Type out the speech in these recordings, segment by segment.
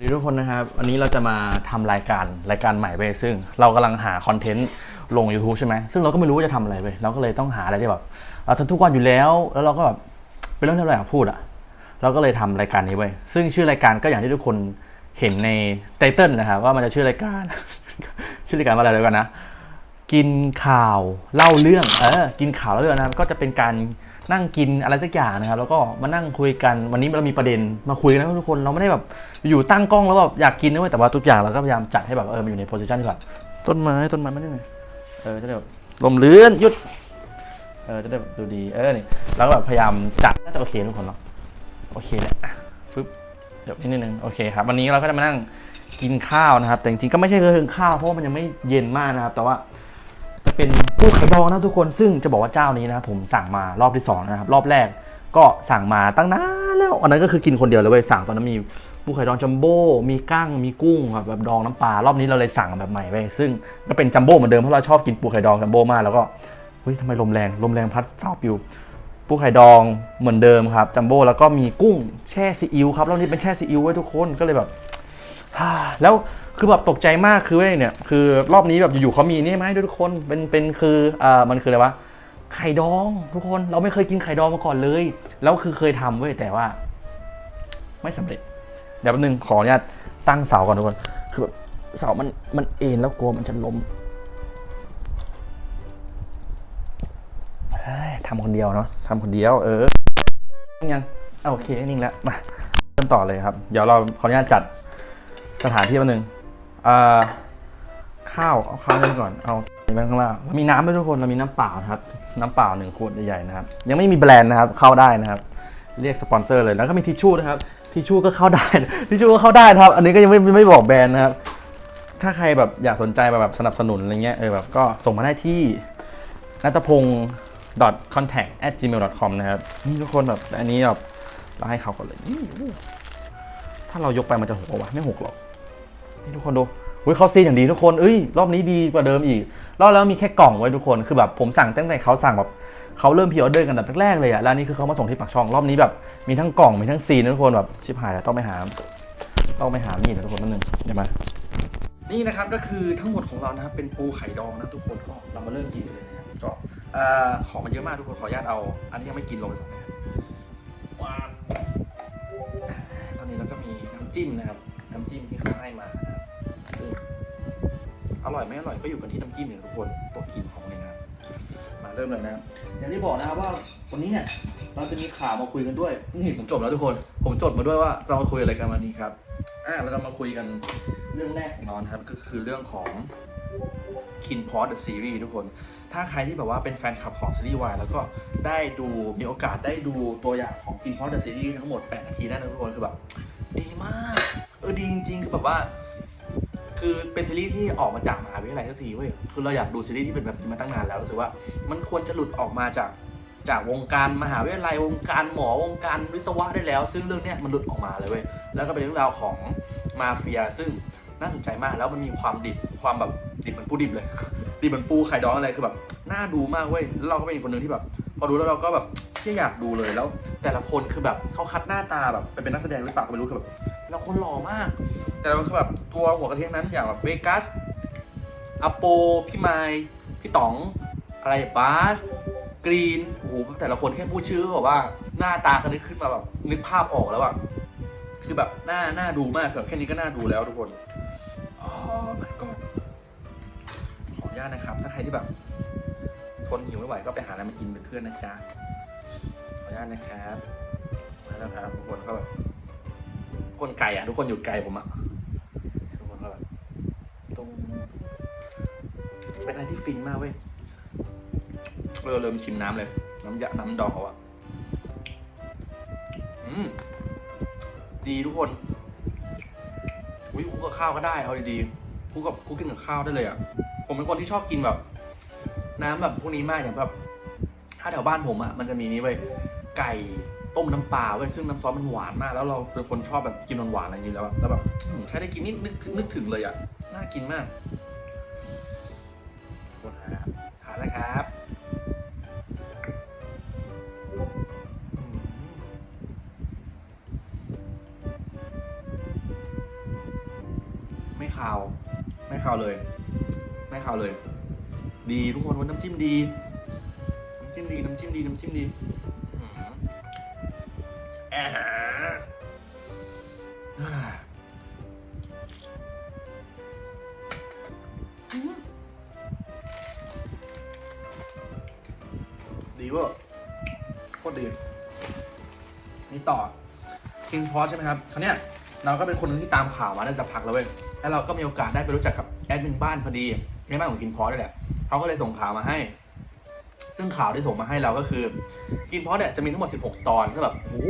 สวัสดีทุกคนนะครับวันนี้เราจะมาทำรายการรายการใหม่ไปซึ่งเรากำลังหาคอนเทนต์ลง YouTube ใช่ไหมซึ่งเราก็ไม่รู้ว่าจะทำอะไรไปเราก็เลยต้องหาอะไรที่แบบเราทำทุกวันอยู่แล้ว แล้วเราก็แบบเป็นเรื่องที่เราอยากพูดอะเราก็เลยทำรายการนี้ไว้ยซึ่งชื่อรายการก็อย่างที่ทุกคนเห็นในไตเติลนะครับว่ามันจะชื่อรายการ ชื่อรายการว่าอะไรเดี๋ยวกันนะ กินข่าวเล่าเรื่องเออกินข่าวเล่าเรื่องนะครับก็จะเป็นการ นั่งกินอะไรสักอย่างนะครับ แล้วก็มานั่งคุยกันวันนี้เรามีประเด็นมาคุยกันนะทุกคนเราไม่ได้แบบอยู่ตั้งกล้องแล้วแบบอยากกินนะเว้ยแต่ว่าทุกอย่างเราก็พยายามจัดให้แบบเออมันอยู่ในโพสิชันที่แบบต้นไม้ต้นไม้ไม่ได้ไงเออจะได้แบบลมเลื่อนหยุดเออจะได้แบบดูดีเออนี่เราก็แบบพยายามจัดน่าจะโอเคทุกคนเนาะโอเคแหละอะฟึบเดี๋ยวนิดนึงโอเคครับวันนี้เราก็จะมานั่งกินข้าวนะครับ แต่จริงๆก็ไม่ใช่เรื่องข้าวเพราะว่ามันยังไม่เย็นมากนะครับ แต่ว่า จะเป็นปูไข่ดองนะทุกคนซึ่งจะบอกว่าเจ้านี้นะครับผมสั่งมารอบที่สองนะครับรอบแรกก็สั่งมาตั้งนานแล้วอันนั้นก็คือกินคนเดียวเลยเว้ยสั่งตอนนั้นมีปูไข่ดองจัมโบ้มีกั้งมีกุ้งครับแบบดองน้ำปลารอบนี้เราเลยสั่งแบบใหม่ไปซึ่งก็เป็นจัมโบ้เหมือนเดิมเพราะเราชอบกินปูไข่ดองจัมโบ้มากแล้วก็เฮ้ยทำไมลมแรงลมแรงพัดเสาปิวปูไข่ดองเหมือนเดิมครับจัมโบ้แล้วก็มีกุ้งแช่ซีอิ๊วครับรอบนี้เป็นแช่ซีอิ๊วไว้ทุกคนก็เลยแบบฮ่าแล้ว คือแบบตกใจมากคือเว้ยเนี่ยคือรอบนี้แบบอยู่ๆเขามีนี่มาให้ด้วยทุกคนเป็นเป็นคืออ่ามันคืออะไรวะไข่ดองทุกคนเราไม่เคยกินไข่ดองมาก่อนเลย แล้วคือเคยทำเว้ยแต่ว่า ไม่สำเร็จ เดี๋ยวแป๊บนึงขออนุญาตตั้งเสาก่อนทุกคนคือแบบเสามันมันเอ็นแล้วกลัวมันจะล้มเฮ้ยทำคนเดียวเนาะทำคนเดียว เออยังอะโอเคนิ่งแล้วมาเริ่มต่อเลยครับ เดี๋ยวเราขออนุญาตจัดสถานที่แป๊บนึง ข้าวเอาข้าวนี่ก่อนเอาไปข้างล่างเรามีน้ำด้วยทุกคนเรามีน้ำเปล่านะครับ น้ำเปล่าหนึ่งขวดใหญ่ๆนะครับ ยังไม่มีแบรนด์นะครับเข้าได้นะครับ เรียกสปอนเซอร์เลยแล้วก็มีทิชชู่นะครับทิชชู่ก็เข้าได้ทิชชู่ก็เข้าได้นะครับ อันนี้ก็ยังไม่ไม่บอกแบรนด์นะครับ ถ้าใครแบบอยากสนใจแบบสนับสนุนอะไรเงี้ยเออแบบก็ส่งมาได้ที่นัตพงศ์ contact at gmail com นะครับนี่ทุกคนแบบอันนี้แบบเราให้เขาก่อนเลยถ้าเรายกไปมันจะหกวะไม่หกหรอก ทุกคนดูเฮ้ยเขาซีนอย่างดีทุกคนเอ้ยรอบนี้ดีกว่าเดิมอีกรอบแล้วมีแค่กล่องไว้ทุกคนคือแบบผมสั่งตั้งแต่เขาสั่งแบบเขาเริ่มพรีออเดอร์กันแบบแรกๆเลยอะแล้วนี่คือเขามาส่งที่ปากช่องรอบนี้แบบมีทั้งกล่องมีทั้งซีนนะทุกคนแบบชิบหายแล้วต้องไปหาต้องไปหามีดนะทุกคนนั่นนึงเดี๋ยวมานี่นะครับก็คือทั้งหมดของเรานะครับเป็นปูไข่ดองนะทุกคนก็เรามาเริ่มกินเลยนะครับก็เอ่อของมันเยอะมากทุกคนขออนุญาตเอา อันที่ยังไม่กินลงไปก่อนนะครับว้าวตอนนี้เราก็มีน้ำจิ้มนะครับน้ำจิ้มที่เขาให้มานะครับซึ่ง อร่อยไม่อร่อยก็อยู่กันที่น้ำจิ้มเนี่ยทุกคนตัวกินของเลยนะครับมาเริ่มเลยนะครับอย่างที่บอกนะครับว่าวันนี้เนี่ยเราจะมีข่าวมาคุยกันด้วยนี่ผมจบแล้วทุกคน ผมจดมาด้วยว่าเรามาคุยอะไรกันวันนี้ครับอ่าเราจะมาคุยกันเรื่องแรกของเรานะครับก็คือเรื่องของคินพอ t เดอะซีรีส์ทุกคน ถ้าใครที่แบบว่าเป็นแฟนคลับของซีรีส์วายแล้วก็ได้ดูมีโอกาสได้ดูตัวอย่างของคินพอ t เดอะซีรีส์ทั้งหมด 8 นาทีได้นะทุกคนคือแบบดีมาก เออดีจริงๆคือแบบว่า คือเป็นซีรีส์ที่ออกมาจากมหาวิทยาลัยทั้งสี่เว้ยคือเราอยากดูซีรีส์ที่เป็นแบบนี้มาตั้งนานแล้วรู้สึกว่ามันควรจะหลุดออกมาจากจากวงการมหาวิทยาลัยวงการหมอวงการวิศวะได้แล้ว ซึ่งเรื่องเนี้ยมันหลุดออกมาเลยเว้ยแล้วก็เป็นเรื่องราวของมาเฟีย ซึ่งน่าสนใจมากแล้วมันมีความดิบความแบบดิบเหมือนปูดิบเลย ดิบเหมือนปูไข่ดองอะไรคือแบบน่าดูมากเว้ยแล้วเราก็เป็นคนหนึ่งที่แบบ พอดูแล้วเราก็แบบที่อยากดูเลยแล้ว แต่ละคนคือแบบเขาคัดหน้าตาแบบไปเป็นนักแสดงหรือเปล่าก็ไม่รู้คือแบบแต่ละคนหล่อมากแต่เราคือแบบตัวหัวกระเทียมนั้นอย่างแบบเวกัสอโป พี่ไมค์พี่ต๋อง อะไรบาสกรีนโอ้โหแต่ละคนแค่พูดชื่อก็แบบว่าหน้าตาเขานึกขึ้นมาแบบนึกภาพออกแล้วอะคือแบบหน้าหน้าดูมากแบบแค่นี้ก็น่าดูแล้วทุกคนโอ้ my god ขออนุญาตนะครับ ถ้าใครที่แบบ ทนหิวไม่ไหวก็ไปหาอะไรมากินเป็นเพื่อนนะจ๊ะขออนุญาตนะครับมาแล้วครับทุกคนก็แบบคนไกลอะทุกคนอยู่ไกลผมอะ เป็นอะไรที่ฟินมากเว้ยเออเริ่มชิมน้ำเลย น้ำยาน้ำดองเขาอะอืมดีทุกคนอุ้ยคุกกับข้าวก็ได้ เอาดีๆคุกกับคุกกินกับข้าวได้เลยอะผมเป็นคนที่ชอบกินแบบ น้ำแบบพวกนี้มากอย่างแบบถ้าแถวบ้านผมอะมันจะมีนี่เว้ยไก่ต้มน้ำปลาเว้ยซึ่งน้ำซอสมันหวานมาก แล้วเราเป็นคนชอบแบบกินหวานๆอะไรอย่างนี้แล้วแล้วแบบใช้ได้กินนี่นึกนึกถึงเลยอะน่ากินมาก นะครับอืมไม่าว ไม่คาวเลย ไม่คาวเลย ดีทุกคนวันน้ำจิ้มดี น้ำจิ้มดี น้ำจิ้มดี น้ำจิ้มดีอ่า ตีนี่ต่อคิงพอใช่ไหมครับคราวเนี้ยเราก็เป็นคนหนึงที่ตามข่าวมาน่าจะพักแล้วเว้ยแล้วเราก็มีโอกาสได้ไปรู้จักกับแอดมินบ้านพอดีในบ้านของคิงพอนี่แหละเขาก็เลยส่งข่าวมาให้ ซึ่งข่าวที่ส่งมาให้เราก็คือคิงพอเนี่ยจะมีทั้งหมด 16 ตอนก็แบบโอ้โห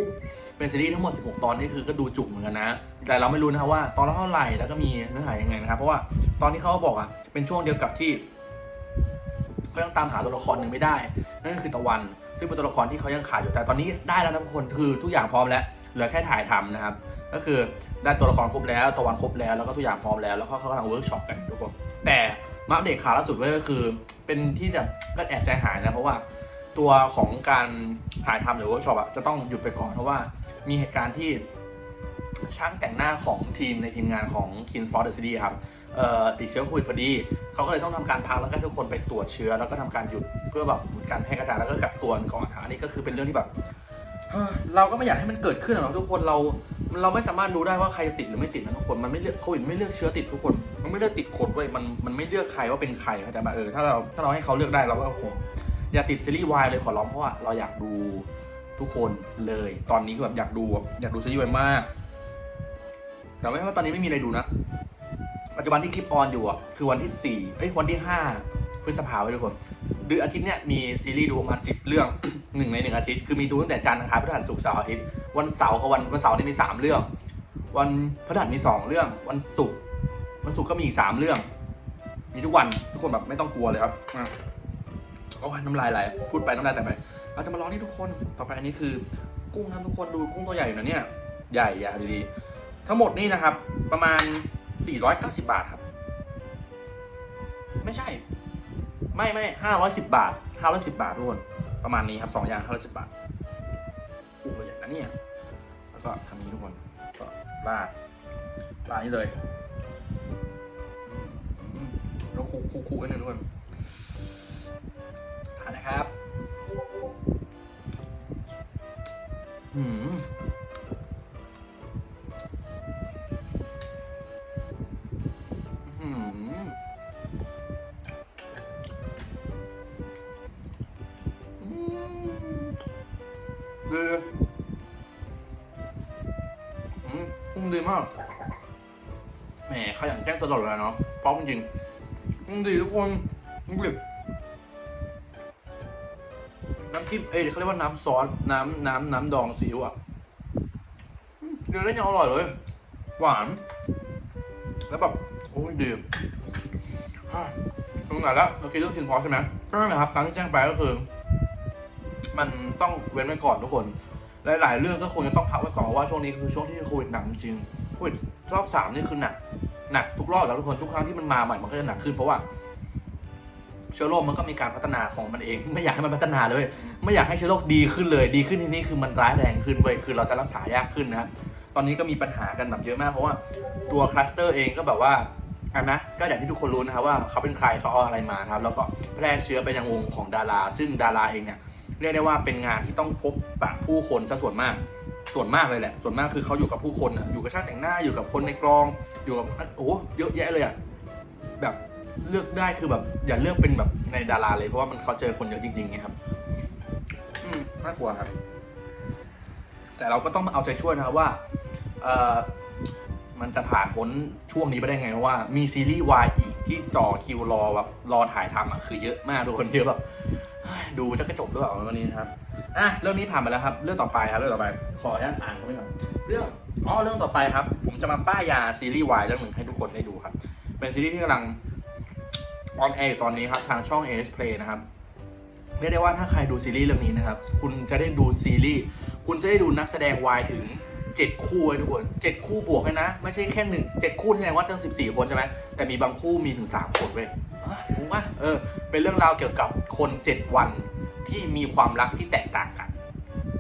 เป็นซีรีส์ทั้งหมด 16 ตอนนี่คือก็ดูจุกเหมือนกันนะ แต่เราไม่รู้นะครับว่าตอนละเท่าไหร่แล้วก็มีเนื้อหายังไงนะครับ เพราะว่าตอนที่เขาบอกอะเป็นช่วงเดียวกับที่เขายังตามหาตัวละครหนึ่งไม่ได้ นั่นก็คือตะวัน ซึ่งเป็นตัวละครที่เขายังขาดอยู่แต่ตอนนี้ได้แล้วนะทุกคนคือทุกอย่างพร้อมแล้วเหลือแค่ถ่ายทำนะครับ ก็คือได้ตัวละครครบแล้วตะวันครบแล้วแล้วก็ทุกอย่างพร้อมแล้วแล้วก็เขากำลังเวิร์กช็อปกันทุกคนแต่มาอัปเดตข่าวล่าสุดก็คือ เป็นที่แบบก็แอบใจหายนะเพราะว่าตัวของการถ่ายทำหรือเวิร์กช็อปอะจะต้องหยุดไปก่อนเพราะว่ามีเหตุการณ์ที่ช่างแต่งหน้าของทีมในทีมงานของ King Sport The City ครับ ติดเชื้อโควิดพอดีเขาก็เลยต้องทำการพักแล้วก็ทุกคนไปตรวจเชื้อแล้วก็ทำการหยุดเพื่อแบบการแพร่กระจายแล้วก็กักตัวก่อนอันนี้ก็คือเป็นเรื่องที่แบบเราก็ไม่อยากให้มันเกิดขึ้นหรอกทุกคนเราเราไม่สามารถรู้ได้ว่าใครจะติดหรือไม่ติดนะทุกคนมันไม่เลือกโควิดไม่เลือกเชื้อติดทุกคน มันไม่เลือกติดคนเว้ยมันมันไม่เลือกใครว่าเป็นใครเข้าใจปะเออถ้าเราถ้าเราให้เขาเลือกได้เราก็คงอย่าติดซีรีส์วายเลยขอร้องเพราะว่าเราอยากดูทุกคนเลย ตอนนี้คือแบบอยากดูอยากดูซีรีส์วายมากแต่ไม่ว่าตอนนี้ไม่มีอะไรดูนะ ปัจจุบันที่คลิปออนอยู่อะคือวันที่สี่เอ้ยวันที่ห้าพฤษภาคมไว้ทุกคนเดือนอาทิตย์เนี้ยมีซีรีส์ดูประมาณสิบเรื่องหนึ่งในหนึ่งอาทิตย์คือมีดูตั้งแต่จันทร์อังคารพฤหัสศุกร์เสาร์อาทิตย์วันเสาร์กับวันวันเสาร์นี่มีสามเรื่อง วันพฤหัสมีสองเรื่อง วันศุกร์วันศุกร์ก็มีอีกสามเรื่อง มีทุกวันทุกคนแบบไม่ต้องกลัวเลยครับอะโอ้ยน้ำลายไหลพูดไปน้ำลายแต่ไปเราจะมาลองนี่ทุกคนต่อไปอันนี้คือ กุ้งนะทุกคนดูกุ้งตัวใหญ่อยู่นะเนี่ยใหญ่ใหญ่ดีๆทั้งหมดนี่นะครับ ประมาณ 490 บาทครับ ไม่ใช่ ไม่ไม่ห้าร้อยสิบบาทห้าร้อยสิบาททุกคนประมาณนี้ครับสองอย่างห้าร้อยสิบาทกุ้งตัวใหญ่นะเนี่ยแล้วก็ทำนี้ทุกคนก็ราดราดนี่เลยแล้วคลุกคลุกคลุกกันหนึ่งทุกคนทานนะครับ อืม ล้งตลอดเลยเนาะเพราะจริงๆกุ้งดีทุกคนกุ้งดิบน้ำจิ้มเอ้ยเขาเรียกว่าน้ำซอสน้ำน้ำน้ำดองซีอิ๊วอะอืมเดี๋ยวได้ยังอร่อยเลย หวาน แล้วแบบโอ้ยดีตรงไหนแล้วเราคิดเรื่องคินพอใช่ไหมก็นั่นแหละครับตามที่แจ้งไปก็คือ มันต้องเว้นไว้ก่อนทุกคน หลาย ๆ เรื่องก็คงจะต้องพักไว้ก่อนเพราะว่าช่วงนี้คือช่วงที่โควิดหนักจริงโควิดรอบสามนี่คือหนัก หนักทุกรอบแล้วทุกคนทุกครั้งที่มันมาใหม่มันก็จะหนักขึ้นเพราะว่าเชื้อโรคมันก็มีการพัฒนาของมันเอง ไม่อยากให้มันพัฒนาเลย ไม่อยากให้เชื้อโรคดีขึ้นเลย ดีขึ้นที่นี่คือมันร้ายแรงขึ้นเว้ยคือเราจะรักษายากขึ้นนะตอนนี้ก็มีปัญหากันแบบเยอะมากเพราะว่าตัวคลัสเตอร์เองก็แบบว่าอันนะก็อย่างที่ทุกคนรู้นะครับว่าเขาเป็นใครเขาเอาอะไรมานะครับแล้วก็แพร่เชื้อไปยังวงของดารา ซึ่งดาราเองเนี่ยเรียกได้ว่าเป็นงานที่ต้องพบปะผู้คนซะส่วนมาก ส่วนมากเลยแหละ ส่วนมากคือเขาอยู่กับผู้คนอะอยู่กับช่างแต่งหน้าอยู่กับคนในกรองอยู่กับโอ้โหเยอะแยะเลยอะแบบเลือกได้คือแบบอย่าเลือกเป็นแบบในดาราเลยเพราะว่ามันเขาเจอคนเยอะจริงๆไงครับ อืมน่ากลัวครับ แต่เราก็ต้องมาเอาใจช่วยนะครับว่า เอ่อมันจะผ่านพ้นช่วงนี้ไปได้ไงเพราะว่ามีซีรีส์วายอีกที่จ่อคิวรอแบบรอถ่ายทำอะคือเยอะมากทุกคนเยอะแบบเฮ้ย ดูจะกระจบหรือเปล่าวันนี้นะครับอะเรื่องนี้ผ่านไปแล้วครับ เรื่องต่อไปครับเรื่องต่อไป ขออนุญาตอ่านเขาไปก่อนเรื่องอ๋อเรื่องต่อไปครับ ผมจะมาป้ายยาซีรีส์วายเรื่องหนึ่งให้ทุกคนได้ดูครับ เป็นซีรีส์ที่กำลังออนแอร์อยู่ตอนนี้ครับทางช่อง AS Play นะครับเรียกได้ว่าถ้าใครดูซีรีส์เรื่องนี้นะครับ คุณจะได้ดูซีรีส์ คุณจะได้ดูนักแสดงวายถึงเจ็ดคู่เลยทุกคนเจ็ดคู่บวกเลยนะ ไม่ใช่แค่หนึ่งเจ็ดคู่แสดงว่าตั้งสิบสี่คนใช่ไหมแต่มีบางคู่มีถึงสามคนเว้ย อะงงปะเออ เป็นเรื่องราวเกี่ยวกับคนเจ็ดวันที่มีความรักที่แตกต่างกัน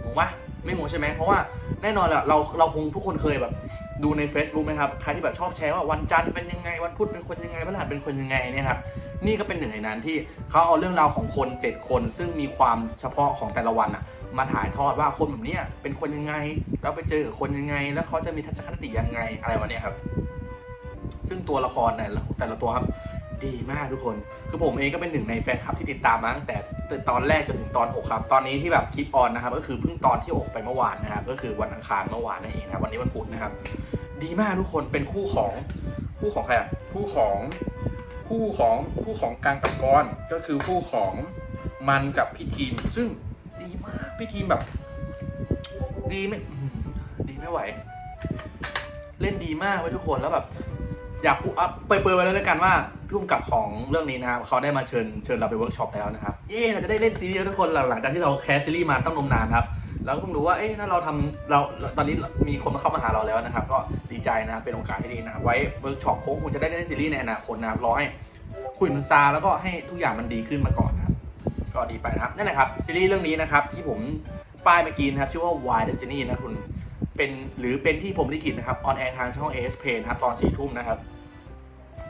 งงปะไม่งงใช่ไหมเพราะว่าแน่นอนแหละเราเราคงทุกคนเคยแบบดูใน Facebook ไหมครับใครที่แบบชอบแชร์ว่าวันจันทร์เป็นยังไงวันพุธเป็นคนยังไงพฤหัสเป็นคนยังไงเนี่ยครับนี่ก็เป็นหนึ่งในนั้นที่เขาเอาเรื่องราวของคน7คน ซึ่งมีความเฉพาะของแต่ละวันอะมาถ่ายทอดว่าคนแบบนี้เป็นคนยังไง แล้วไปเจอคนยังไง แล้วเขาจะมีทัศนคติยังไงอะไรวะเนี่ยครับ ซึ่งตัวละครเนี่ยแต่ละตัวครับ ดีมากทุกคน คือผมเองก็เป็นหนึ่งในแฟนคลับที่ติดตามมาตั้งแต่ตอนแรกจนถึงตอน 6 ครับ ตอนนี้ที่แบบคลิปออนนะครับ ก็คือเพิ่งตอนที่ออกไปเมื่อวานนะครับ ก็คือวันอังคารเมื่อวานนั่นเองนะวันนี้วันพุธนะครับ ดีมากทุกคน เป็นคู่ของคู่ของใครอะคู่ของคู่ของคู่ของกลางกับกรก็คือคู่ของมันกับพี่ทีม ซึ่งดีมากพี่ทีมแบบ ดีไม่ดีไม่ไหว เล่นดีมากเว้ยทุกคนแล้วแบบ อยากพูดอัพเปิดๆไว้แล้วด้วยกันว่า พี่พุ่มกับของเรื่องนี้นะครับเขาได้มาเชิญเชิญเราไปเวิร์กช็อปแล้วนะครับเย้เราจะได้เล่นซีรีส์ทุกคนหลังจากที่เราแคสซีรีส์มาตั้งนมนานครับแล้วก็เพิ่งรู้ว่าเอ๊ะถ้าเราทำเราตอนนี้มีคนมาเข้ามาหาเราแล้วนะครับ ก็ดีใจนะครับเป็นโอกาสที่ดีนะครับไว้เวิร์กช็อปคงจะได้เล่นซีรีส์ในอนาคตนะครับรอให้คุยมันซาแล้วก็ให้ทุกอย่างมันดีขึ้นมาก่อนนะครับก็ดีไปนะครับนั่นแหละครับซีรีส์เรื่องนี้นะครับที่ผมป้ายเมื่อกี้นะครับชื่อว่า Why Destiny นะคุณเป็นหรือเป็นที่ผมลิขิตนะครับออนแอร์ทางช่อง AS p a y นะครับตอนสี่ทุ่มนะครับ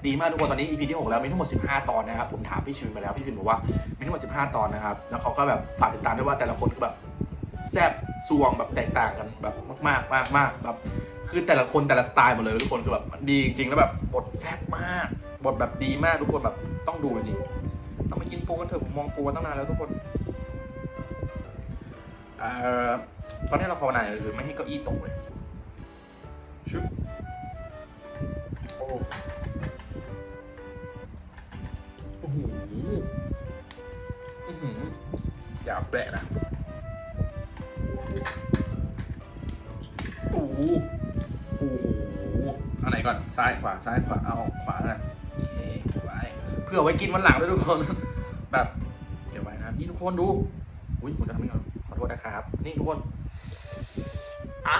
ดีมากทุกคนตอนนี้ EP ที่ 6 แล้วมีทั้งหมด 15 ตอนนะครับผมถามพี่ชินมาแล้วพี่ชินบอกว่ามีทั้งหมด 15 ตอนนะครับแล้วเขาก็แบบฝากติดตามด้วยว่าแต่ละคนคือแบบแซบซวงแบบแตกต่างกันแบบมากๆมากมากแบบคือแต่ละคนแต่ละสไตล์หมดเลยทุกคนคือแบบดีจริงๆแล้วแบบบทแซบมากบทแบบดีมากทุกคนแบบต้องดูจริงๆต้องไปกินปูกันเถอะผมมองปูมาตั้งนานแล้วทุกคนเอ่อตอนนี้เราภาวนาอยู่คือไม่ให้เก้าอี้ตกเลยชุบโอ้ โอ้โหอื้อหืออย่าแปลกนะโอ้โหโอ้โหอันไหนก่อน ซ้ายขวา ซ้ายขวา เอาขวานะโอเคเก็บไว้ เพื่อไว้กินวันหลังด้วยทุกคน แบบเก็บไว้นะนี่ทุกคนดู อุ้ยผมจะทำยังไงก่อนขอโทษนะครับ นี่ทุกคนอ่า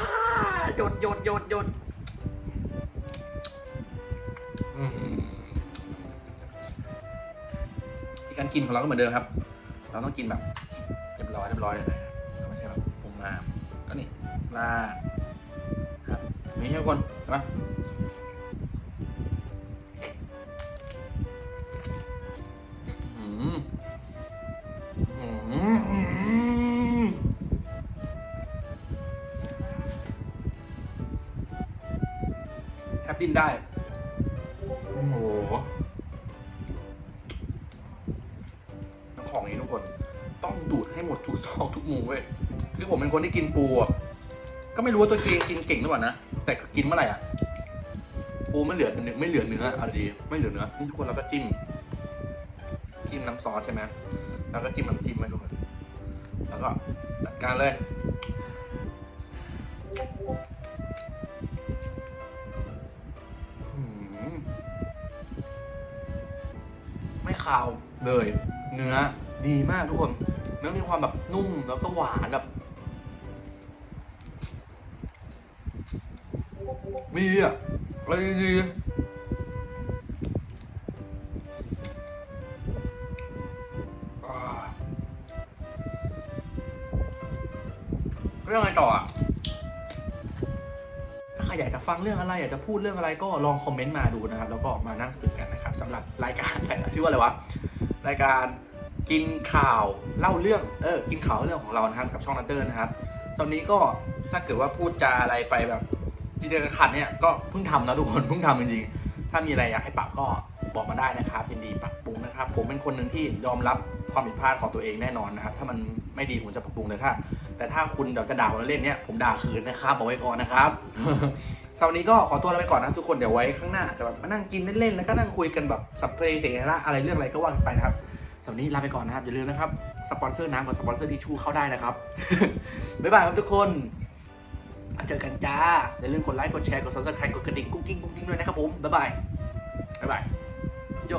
หยดหยดหยดหยด การกินของเราก็เหมือนเดิมครับ เราต้องกินแบบเรียบร้อยเรียบร้อยเลยนะไม่ใช่แบบปรุงมาก็นี่ลาครับนี่ให้ทุกคนนะอืมอืมอืมแทบดิ้นได้ ของนี้ทุกคน ต้องดูดให้หมดทุกซอกทุกมุมเว้ยคือผมเป็นคนที่กินปูอะก็ไม่รู้ว่าตัวเองกินเก่งหรือเปล่านะแต่กินเมื่อไหร่อะปูไม่เหลือเนื้อไม่เหลือเนื้อเอาดีไม่เหลือเนื้อนี่ทุกคนเราก็จิ้มจิ้มน้ำซอสใช่ไหมแล้วก็จิ้มน้ำจิ้มไปทุกคนแล้วก็จัดการเลยไม่คาวเลย เนื้อดีมากทุกคนเนื้อมีความแบบนุ่มแล้วก็หวานแบบดีอะอะไรดีเรื่องอะไรต่ออะถ้าใครอยากจะฟังเรื่องอะไร อยากจะพูดเรื่องอะไรก็ลองคอมเมนต์มาดูนะครับ แล้วก็มานั่งคุยกันนะครับสำหรับรายการชื่อว่าอะไรวะ รายการ กินข่าวเล่าเรื่องเออกินข่าวเรื่องของเรานะครับกับช่องนันเดอร์นะครับตอนนี้ก็ถ้าเกิดว่าพูดจาอะไรไปแบบที่จขัดเนี่ยก็เพิ่งทำนะทุกคนเพิ่งทำจริงๆถ้ามีอะไรอยากให้ปรับก็บอกมาได้นะครับยินดีปรับปรุงนะครับ ผมเป็นคนหนึ่งที่ยอมรับความผิดพลาดของตัวเองแน่นอนนะครับ ถ้ามันไม่ดีผมจะปรับปรุงเลยถ้า แต่ถ้าคุณเดี๋ยวจะด่าผมเล่นเนี่ยผมด่าคืนนะครับบอกไว้ก่อนนะครับสำหรับวันนี้ก็ขอตัวลาไปก่อนนะทุกคนเดี๋ยวไว้ข้างหน้าอาจจะแบบมานั่งกินเล่นๆแล้วก็นั่งคุยกันแบบสัพเพลเสระอะไรเรื่องอะไรก็ว่ากันไปนะครับ วันนี้ลาไปก่อนนะครับ อย่าลืมนะครับ สปอนเซอร์น้ำกับสปอนเซอร์ทิชชู่เข้าได้นะครับ บ๊ายบายครับทุกคนเจอกันจ้า อย่าลืมกดไลค์ กดแชร์ กด subscribe กดกระดิ่ง กุ๊กกิ้งกุ๊กกิ้งด้วยนะครับผม บ๊ายบาย บ๊ายบาย โย